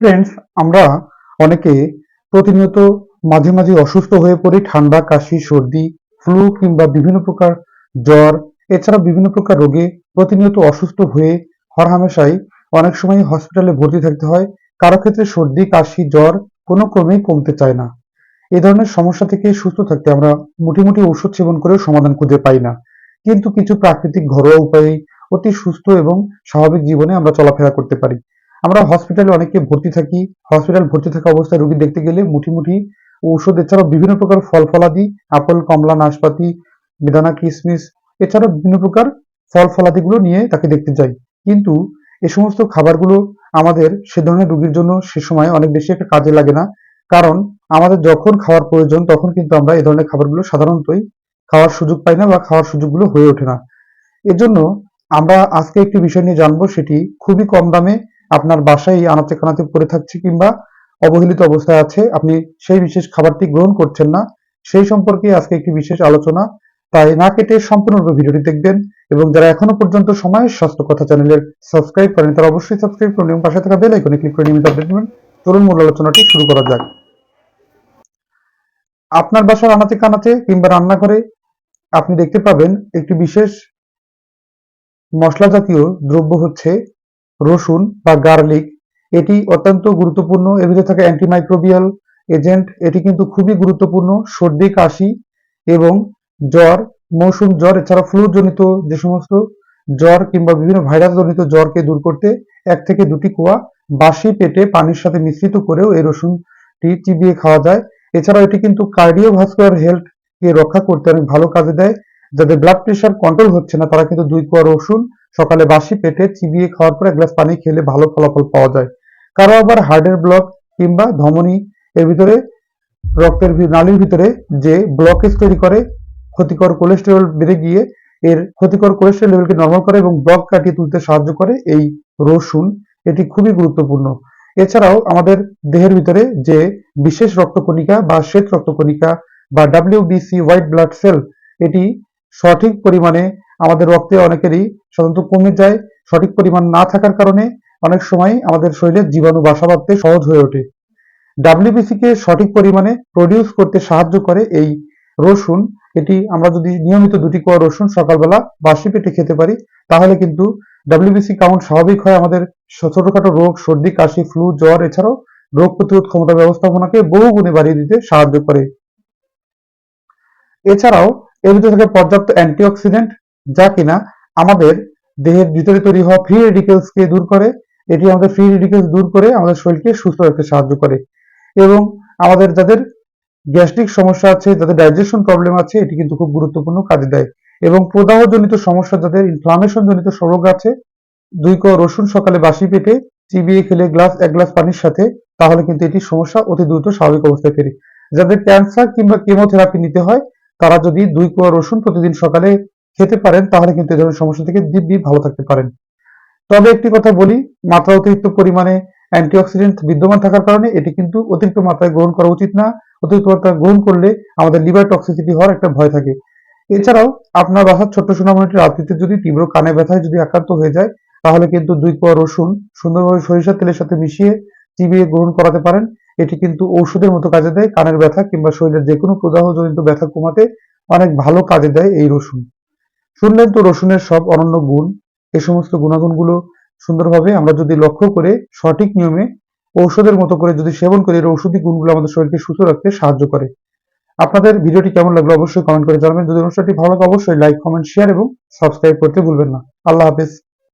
Friends আমরা অনেকে প্রতিনিয়ত মাঝে মাঝে অসুস্থ হয়ে পড়ি, ঠান্ডা, কাশি, সর্দি ফ্লু কিংবা বিভিন্ন প্রকার জ্বর, এছাড়া বিভিন্ন প্রকার রোগে প্রতিনিয়ত অসুস্থ হয়ে হরহামেশাই অনেক সময় হসপিটালে ভর্তি থাকতে হয়। কারও ক্ষেত্রে সর্দি, কাশি, জ্বর কোনো ক্রমেই কমতে চায় না। এ ধরনের সমস্যা থেকে সুস্থ থাকতে আমরা মুটি মুটি ঔষধ সেবন করেও সমাধান খুঁজে পাই না। কিন্তু কিছু প্রাকৃতিক ঘরোয়া উপায়ে অতি সুস্থ এবং স্বাভাবিক জীবনে আমরা চলাফেরা করতে পারি। আমরা হসপিটালে অনেকে ভর্তি থাকি। হসপিটাল ভর্তি থাকা অবস্থায় রোগী দেখতে গেলে মুঠি মুঠি ঔষধ, এছাড়াও বিভিন্ন প্রকার ফল ফলাদি, আপেল, কমলা, নাশপাতি, বেদানা কিশমিশ এছাড়াও বিভিন্ন প্রকার ফল ফলাদিগুলো নিয়ে তাকে দেখতে যাই। কিন্তু এ সমস্ত খাবারগুলো আমাদের সে ধরনের রোগীর জন্য সে সময় অনেক বেশি একটা কাজে লাগে না। কারণ আমাদের যখন খাওয়ার প্রয়োজন, তখন কিন্তু আমরা এ ধরনের খাবারগুলো সাধারণতই খাওয়ার সুযোগ পাই না বা খাওয়ার সুযোগগুলো হয়ে ওঠে না। এজন্য আমরা আজকে একটি বিষয় নিয়ে জানব, সেটি খুবই কম দামে আপনার বাসায় আনাচে কানাচে পড়ে থাকছে কিংবা অবহেলিত অবস্থায় আছে, আপনি সেই বিশেষ খাবারটি গ্রহণ করছেন না, সেই সম্পর্কে আজকে একটি বিশেষ আলোচনা। তাই না কেটে সম্পূর্ণরূপে ভিডিওটি দেখবেন এবং যারা এখনও পর্যন্ত সময় স্বাস্থ্য কথা চ্যানেলের সাবস্ক্রাইব করেন তারা অবশ্যই সাবস্ক্রাইব করুন এবং পাশে থাকা বেল আইকনে ক্লিক করে নিয়মিত আপডেট নেবেন। চলুন মূল আলোচনাটি শুরু করা যাক। আপনার বাসার আনাচে কানাচে কিংবা রান্নাঘরে আপনি দেখতে পাবেন একটি বিশেষ মশলা জাতীয় দ্রব্য হচ্ছে রসুন বা গার্লিক, এটি অত্যন্ত গুরুত্বপূর্ণ। এর ভিতরে থাকে অ্যান্টিমাইক্রোবিয়াল এজেন্ট এটি কিন্তু খুবই গুরুত্বপূর্ণ। সর্দি, কাশি এবং জ্বর, মৌসুম জ্বর এছাড়া ফ্লু জনিত যে সমস্ত জ্বর কিংবা বিভিন্ন ভাইরাস জনিত জ্বরকে দূর করতে এক থেকে দুটি কোয়া বাসি পেটে পানির সাথে মিশ্রিত করেও এই রসুনটি চিবিয়ে খাওয়া যায়। এছাড়াও এটি কিন্তু কার্ডিওভাস্কুলার হেলথ কে রক্ষা করতে অনেক ভালো কাজে দেয়। যাদের ব্লাড প্রেশার কন্ট্রোল হচ্ছে না, তারা কিন্তু দুই কোয়া রসুন সকালে বাসি পেটে চিবিয়ে খাওয়ার পর এক গ্লাস পানি খেলে ভালো ফলাফল পাওয়া যায়। কারও আবার হার্টের ব্লক কিংবা ধমনী এর ভিতরে রক্তের নালীর ভিতরে যে ব্লকেজ তৈরি করে, ক্ষতিকর কোলেস্টেরল বেড়ে গিয়ে এর ক্ষতিকর কোলেস্টেরল লেভেলকে নর্মাল করে এবং ব্লক কাটিয়ে তুলতে সাহায্য করে এই রসুন, এটি খুবই গুরুত্বপূর্ণ। এছাড়াও আমাদের দেহের ভিতরে যে বিশেষ রক্তকণিকা বা শ্বেত রক্তকণিকা বা ডাব্লিউবিসি হোয়াইট ব্লাড সেল এটি সঠিক পরিমাণে আমাদের রক্তে অনেকেরই সাধারণত কমে যায়, সঠিক পরিমাণ না থাকার কারণে অনেক সময় আমাদের শরীরে জীবাণু বাসা বাঁধতে সহজ হয়ে ওঠে। ডাব্লিউবিসি কে সঠিক পরিমাণে প্রডিউস করতে সাহায্য করে এই রসুন। এটি আমরা যদি নিয়মিত দুটি কোয়া রসুন সকালবেলা বাসি পেটে খেতে পারি, তাহলে কিন্তু ডাব্লিউবিসি কাউন্ট স্বাভাবিক হয় আমাদের ছোটখাটো রোগ, সর্দি, কাশি ফ্লু জ্বর এছাড়াও রোগ প্রতিরোধ ক্ষমতা ব্যবস্থাপনাকে বহু গুণে বাড়িয়ে দিতে সাহায্য করে। এছাড়াও এর ভিতরে থাকে পর্যাপ্ত অ্যান্টিঅক্সিডেন্ট যা কিনা আমাদের দেহের ভিতরে তৈরি হওয়া ফ্রি রেডিকেলস কে দূর করে, এটি আমাদের ফ্রি রেডিকেলস দূর করে আমাদের শরীরকে সুস্থ রাখতে সাহায্য করে। এবং আমাদের যাদের গ্যাস্ট্রিক সমস্যা আছে, যাদের ডাইজেশন প্রবলেম আছে, এটি কিন্তু খুব গুরুত্বপূর্ণ কাজে দেয়। এবং প্রদাহজনিত সমস্যা, যাদের ইনফ্লামেশন জনিত রোগ আছে, দুই কোয়া রসুন সকালে বাসি পেটে চিবিয়ে খেলে গ্লাস এক গ্লাস পানির সাথে, তাহলে কিন্তু এটি সমস্যা অতি দ্রুত স্বাভাবিক অবস্থায় ফেরে। যাদের ক্যান্সার কিংবা কেমোথেরাপি নিতে হয়, তারা যদি দুই কোয়া রসুন প্রতিদিন সকালে খেতে পারেন, তাহলে কিন্তু এই ধরনের সমস্যা থেকে দিব্যি ভালো থাকতে পারেন। তবে একটি কথা বলি, মাত্রা অতিরিক্ত পরিমাণে অ্যান্টিঅক্সিডেন্ট বিদ্যমান থাকার কারণে এটি কিন্তু অতিরিক্ত মাত্রায় গ্রহণ করা উচিত না। অতিরিক্ত মাত্রায় গ্রহণ করলে আমাদের লিভার টক্সিসিটি হওয়ার একটা ভয় থাকে। এছাড়াও আপনার বাসার ছোট্ট সোনামণিটি রাত্রিতে যদি তীব্র কানে ব্যথায় যদি আক্রান্ত হয়ে যায়, তাহলে কিন্তু দুই কোয়া রসুন, সুন্দরভাবে সরিষার তেলের সাথে মিশিয়ে চিবিয়ে গ্রহণ করাতে পারেন। এটি কিন্তু ঔষধের মতো কাজে দেয়, কানের ব্যথা কিংবা শরীরের যে কোনো প্রদাহজনিত ব্যথা কমাতে অনেক ভালো কাজে দেয় এই রসুন। শুনলেন তো রসুনের সব অনন্য গুণ, এ সমস্ত গুণাগুণগুলো সুন্দরভাবে আমরা যদি লক্ষ্য করে সঠিক নিয়মে ঔষধের মতো করে যদি সেবন করি ঔষধি গুণগুলো আমাদের শরীরকে সুস্থ রাখতে সাহায্য করে। আপনাদের ভিডিওটি কেমন লাগল অবশ্যই কমেন্ট করে জানাবেন। যদি অনুষ্ঠানটি ভালো লাগে, অবশ্যই লাইক কমেন্ট শেয়ার এবং সাবস্ক্রাইব করতে ভুলবেন না। আল্লাহ হাফেজ।